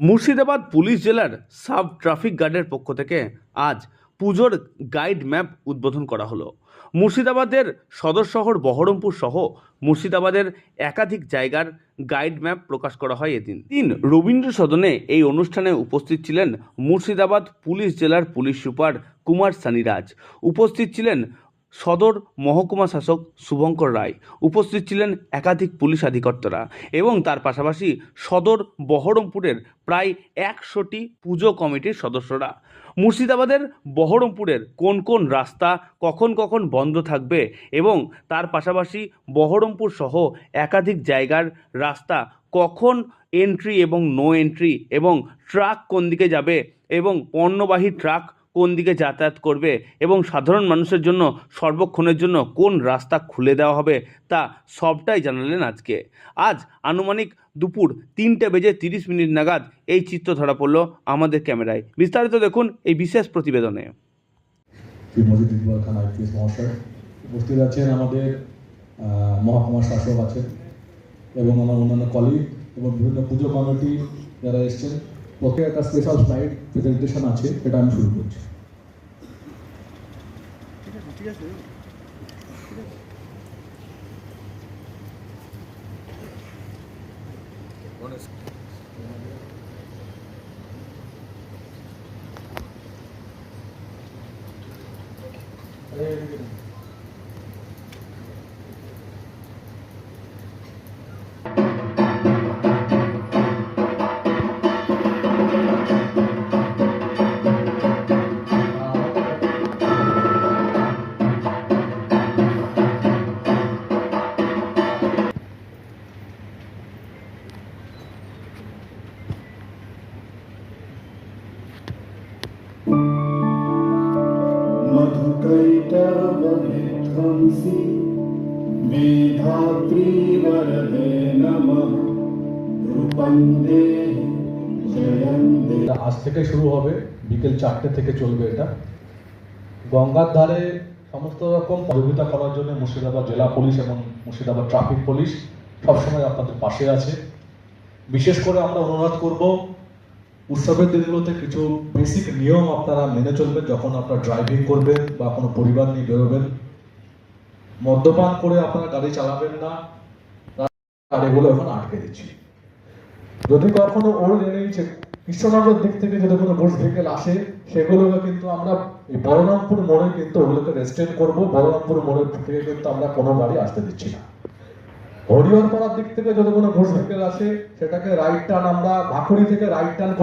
Murshidabad police জেলার sub traffic গার্ডের পক্ষ থেকে আজ পুজোর গাইড ম্যাপ উদ্বোধন করা হলো। মুর্শিদাবাদের সদর শহর বহরমপুর সহ মুর্শিদাবাদের একাধিক জায়গার গাইড ম্যাপ প্রকাশ করা হয় এদিন। তিন রবীন্দ্র সদনে এই অনুষ্ঠানে উপস্থিত ছিলেন মুর্শিদাবাদ পুলিশ জেলার পুলিশ সুপার কুমার সানিরাজ। উপস্থিত ছিলেন সদর মহকুমা শাসক শুভঙ্কর রায়। উপস্থিত ছিলেন একাধিক পুলিশ আধিকর্তারা এবং তার পাশাপাশি সদর বহরমপুরের প্রায় একশোটি পুজো কমিটির সদস্যরা। মুর্শিদাবাদের বহরমপুরের কোন কোন রাস্তা কখন কখন বন্ধ থাকবে এবং তার পাশাপাশি বহরমপুর সহ একাধিক জায়গার রাস্তা কখন এন্ট্রি এবং নো এন্ট্রি এবং ট্রাক কোন দিকে যাবে এবং পণ্যবাহী ট্রাক কোন দিকে যাতায়াত করবে এবং সাধারণ মানুষের জন্য, সর্বক্ষণের জন্য কোন রাস্তা খুলে দেওয়া হবে, তা সবটাই জানালেন আজকে। আজ আনুমানিক দুপুর তিনটে বেজে তিরিশ মিনিট নাগাদ এই চিত্র ধরা পড়ল আমাদের ক্যামেরায়। বিস্তারিত দেখুন এই বিশেষ প্রতিবেদনে। উপস্থিত আছেন আমাদের মহকুমা শাসক আছেন এবং আমার অন্যান্য কলিগ এবং বিভিন্ন পুজো কমিটি যারা এসেছেন। ওকে একটা স্পেশাল স্লাইড প্রেজেন্টেশন আছে এটা আমি শুরু করছি। ঠিক আছে Thank. रूपं देहि जयं देहि এটা আজ থেকে শুরু হবে বিকেল চারটে থেকে চলবে এটা গঙ্গার ধারে সমস্ত রকম সহযোগিতা করার জন্য মুর্শিদাবাদ জেলা পুলিশ এবং মুর্শিদাবাদ ট্রাফিক পুলিশ সবসময় আপনাদের পাশে আছে বিশেষ করে আমরা অনুরোধ করব উৎসবের দিনগুলোতে কিছু বেসিক নিয়ম আপনারা মেনে চলবেন যখন আপনারা ড্রাইভিং করবেন বা কোনো পরিবার নিয়ে বেরোবেন। মদ্যপান করে আপনারা গাড়ি চালাবেন না। এগুলো এখন আটকে দিচ্ছি। যদি কখনো ওল্ড এজ কৃষ্ণনগর দিক থেকে যদি কোনো ঘোষ ভেহিকেল আসে, সেগুলোকে কিন্তু আমরা বলরামপুর মোড়ে কিন্তু ওগুলোকে রেস্টেন করব। বলরামপুর মোড়ের থেকে কিন্তু আমরা কোনো গাড়ি আসতে দিচ্ছি না। হরিহরপাড়ার দিক থেকে যদি কোনো ঘোষ ভেহিকেল আসে, সেটাকে রাইট টার্ন আমরা ভাকুড়ি থেকে রাইট টার্ন